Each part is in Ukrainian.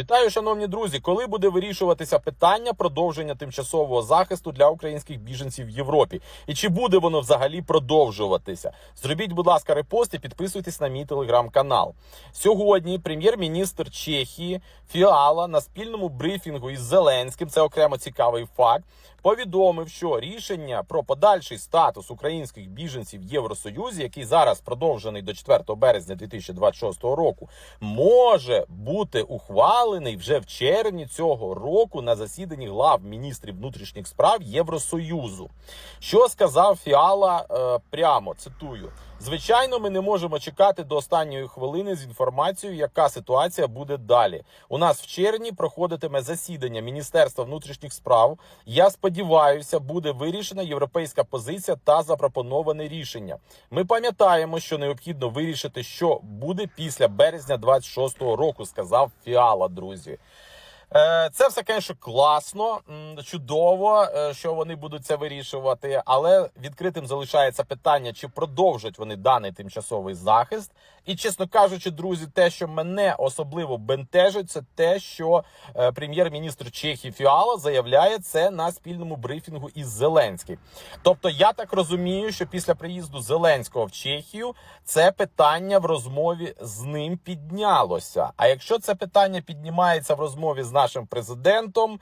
Вітаю, шановні друзі. Коли буде вирішуватися питання продовження тимчасового захисту для українських біженців в Європі? І чи буде воно взагалі продовжуватися? Зробіть, будь ласка, репост і підписуйтесь на мій телеграм-канал. Сьогодні прем'єр-міністр Чехії Фіала на спільному брифінгу із Зеленським, це окремо цікавий факт, повідомив, що рішення про подальший статус українських біженців в Євросоюзі, який зараз продовжений до 4 березня 2026 року, може бути ухвалений вже в червні цього року на засіданні глав міністрів внутрішніх справ Євросоюзу. Що сказав Фіала е, прямо цитую. Звичайно, ми не можемо чекати до останньої хвилини з інформацією, яка ситуація буде далі. У нас в червні проходитиме засідання Міністерства внутрішніх справ. Я сподіваюся, буде вирішена європейська позиція та запропоноване рішення. Ми пам'ятаємо, що необхідно вирішити, що буде після березня 26-го року, сказав Фіала, друзі. Е, Це все, звісно, класно, чудово, е, що вони будуть це вирішувати, але відкритим залишається питання, чи продовжать вони даний тимчасовий захист. І, чесно кажучи, друзі, те, що мене особливо бентежить, це те, що е, прем'єр-міністр Чехії Фіала заявляє це на спільному брифінгу із Зеленським. Тобто, я так розумію, що після приїзду Зеленського в Чехію це питання в розмові з ним піднялося. А якщо це питання піднімається в розмові з нашим президентом,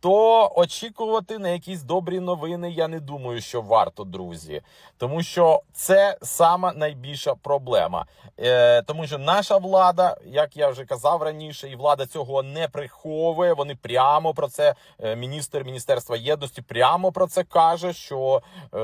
то очікувати на якісь добрі новини я не думаю, що варто, друзі. Тому що це сама найбільша проблема. Е, тому що наша влада, як я вже казав раніше, і влада цього не приховує. Вони прямо про це. е, Міністр Міністерства єдності прямо про це каже, що е,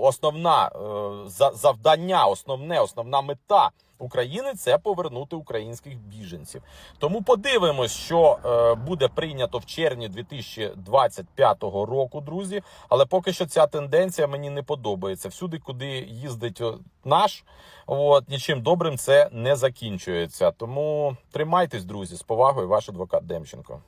основна е, за- завдання, основне, основна мета. України це повернути українських біженців. Тому подивимось, що е, буде прийнято в червні 2025 року, друзі. Але поки що ця тенденція мені не подобається. Всюди, куди їздить наш, от нічим добрим це не закінчується. Тому тримайтесь, друзі, з повагою, ваш адвокат Демченко.